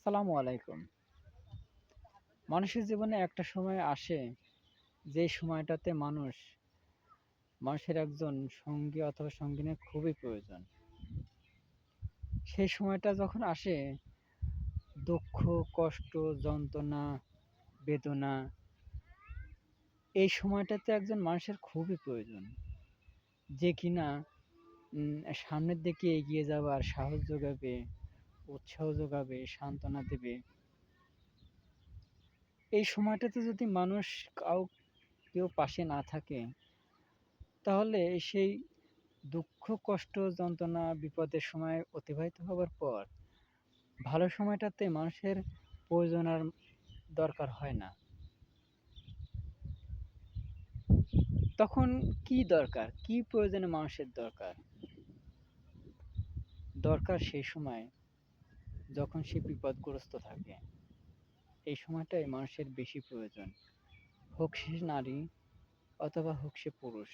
আসসালামু আলাইকুম। মানুষের জীবনে একটা সময় আসে, যে সময়টাতে মানুষ মানুষের একজন সঙ্গী অথবা সঙ্গিনীর খুবই প্রয়োজন। সেই সময়টা যখন আসে, দুঃখ, কষ্ট, যন্ত্রণা, বেদনা, এই সময়টাতে একজন মানুষের খুবই প্রয়োজন। যে কিনা সামনের দিকে এগিয়ে যাওয়ার সাহস যোগাবে উৎসাহ যোগাবে, সান্ত্বনা দেবে। এই সময়টাতে যদি মানুষ কাউ, কেউ পাশে না থাকে, তাহলে সেই দুঃখ, কষ্ট, যন্ত্রণা, বিপদের সময় অতিবাহিত হবার পর ভালো সময়টাতে মানুষের প্রয়োজন আর দরকার হয় না। তখন কি দরকার? কি প্রয়োজনে মানুষের দরকার? দরকার সেই সময় যখন সে বিপদগ্রস্ত থাকে, এই সময়টাই মানুষের বেশি প্রয়োজন। হোক সে নারী অথবা হোক সে পুরুষ।